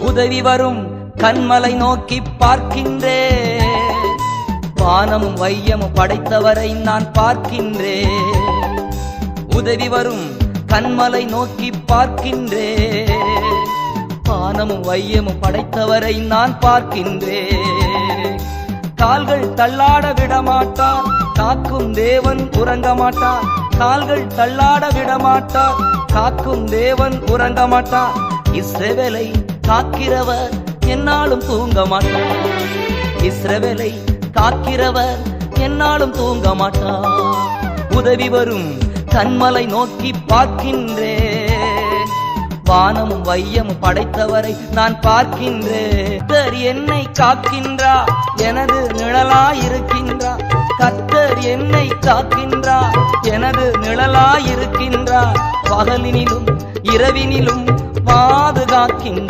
உதவி வரும் கண்மலை நோக்கி பார்க்கின்றே வானமும் வையமும் படைத்தவரை நான் பார்க்கின்றே உதவி வரும் கண்மலை நோக்கி பார்க்கின்றே வானமும் வையமும் படைத்தவரை நான் பார்க்கின்றே கால்கள் தள்ளாட விடமாட்டார் காக்கும் தேவன் உறங்க மாட்டார். கால்கள் தள்ளாட விடமாட்டார் காக்கும் தேவன் உறங்க மாட்டார். இஸ்ரவேலை காக்கிறவர் என்னாலும் தூங்க மாட்டார் இஸ்ரவேலை காக்கிறவர் என்னாலும் தூங்க மாட்டார் உதவி வரும் கண்மலை நோக்கி பார்க்கின்றேன். வானமும் வையமும் படைத்தவரை நான் பார்க்கின்றேன். கர்த்தர் என்னை காக்கின்றா எனது நிழலாயிருக்கின்றா. கத்தர் என்னை காக்கின்றா எனது நிழலாயிருக்கின்றா. பகலினிலும் இரவினிலும் பாதுகாக்கின்ற